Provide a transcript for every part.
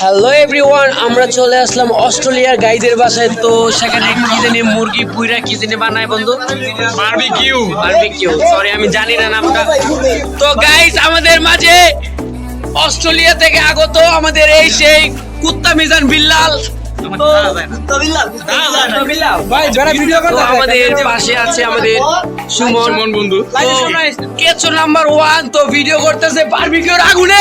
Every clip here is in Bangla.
হ্যালো এভরিওয়ান আমরা চলে আসলাম অস্ট্রেলিয়ার গাইদের বাসায়। তো সেখানে কি জানি মুরগি পুইরা কি জানি বানায় বন্ধু? বারবিকিউ বারবিকিউ সরি আমি জানি না নামটা। তো গাইস আমাদের মাঝে অস্ট্রেলিয়া থেকে আগত আমাদের এই সেই কুত্তা মিজান বিল্লাল। ভাই যারা ভিডিও তো আমাদের পাশে আছে আমাদের সুমন। সুমন বন্ধু। কেচো নাম্বার ওয়ান তো ভিডিও করতেছে বারবিকিউর আগুনে।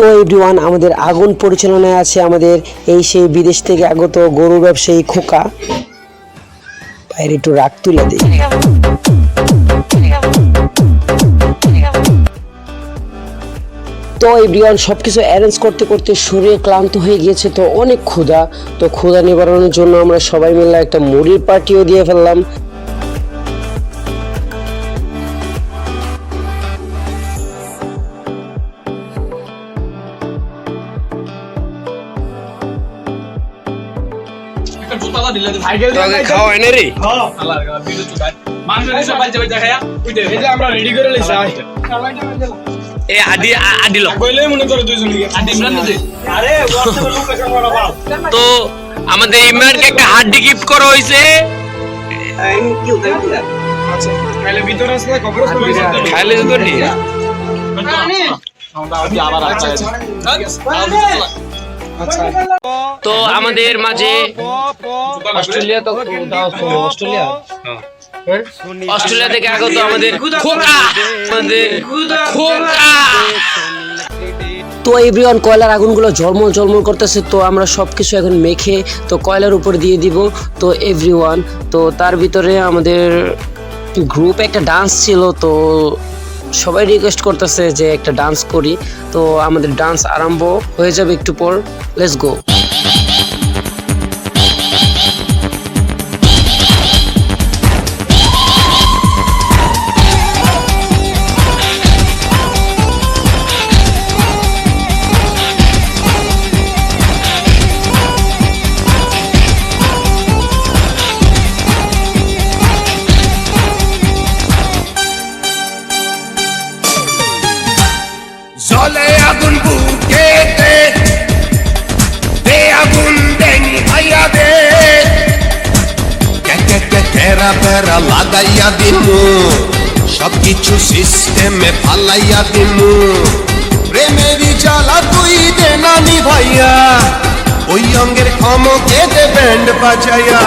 তো এভরিওয়ান আমাদের আগুন পরিচালনায় আছে আমাদের এই সেই বিদেশ থেকে আগত গরু ব্যবসায়ী খোকা। বাইরে একটু রাগ তুলে দিই। তো এভরিওয়ান সব কিছু অ্যারেঞ্জ করতে করতে শরীরে ক্লান্ত হয়ে গিয়েছে, তো অনেক ক্ষুধা। তো ক্ষুধা নিবারণের জন্য আমরা সবাই মিলে একটা মুড়ির পার্টিও দিয়ে ফেললাম। সাইকেল খাওয়া হয়। না রে এই যে আমরা রেডি করে লইছি এ আদি আদি লোক কইলে মনে করে দুইজনকে আদি ইমরান দিছে আরে হোয়াটসঅ্যাপে লোকেশন করা তো আমাদের ইমরানকে একটা হাড্ডি গিফট করা হয়েছে। আচ্ছা তাহলে ভিতরে আসলে খবর খাইলে তো নি আচ্ছা তো আমাদের মাঝে অস্ট্রেলিয়া তো অস্ট্রেলিয়া? অস্ট্রেলিয়া থেকে আগত আমাদের খোকা। আমাদের খোকা। তো এভরিওয়ান কয়লার আগুনগুলো ঝলমল ঝলমল করতেছে, তো আমরা সব কিছু এখন মেখে, তো কয়লার উপর দিয়ে দিব। তো এভরিওয়ান তো তার ভিতরে আমাদের গ্রুপ একটা ডান্স ছিল, তো সবাই রিকোয়েস্ট করতেছে যে একটা ডান্স করি। তো আমাদের ডান্স আরম্ভ হয়ে যাবে একটু পর। লেটস গো জলে আগুন বুকেতে দে আগুন দেনি ভাইয়া দে। কে কে কে তেরা বেড়া লাগাইয়া দিমু, সবকিছু সিস্টেমে ফালাইয়া দিমু। প্রেমেরই জ্বালা তুই দে নানি ভাইয়া, ওই অঙ্গের ক্ষমকে দে ব্যান্ড বাজাইয়া।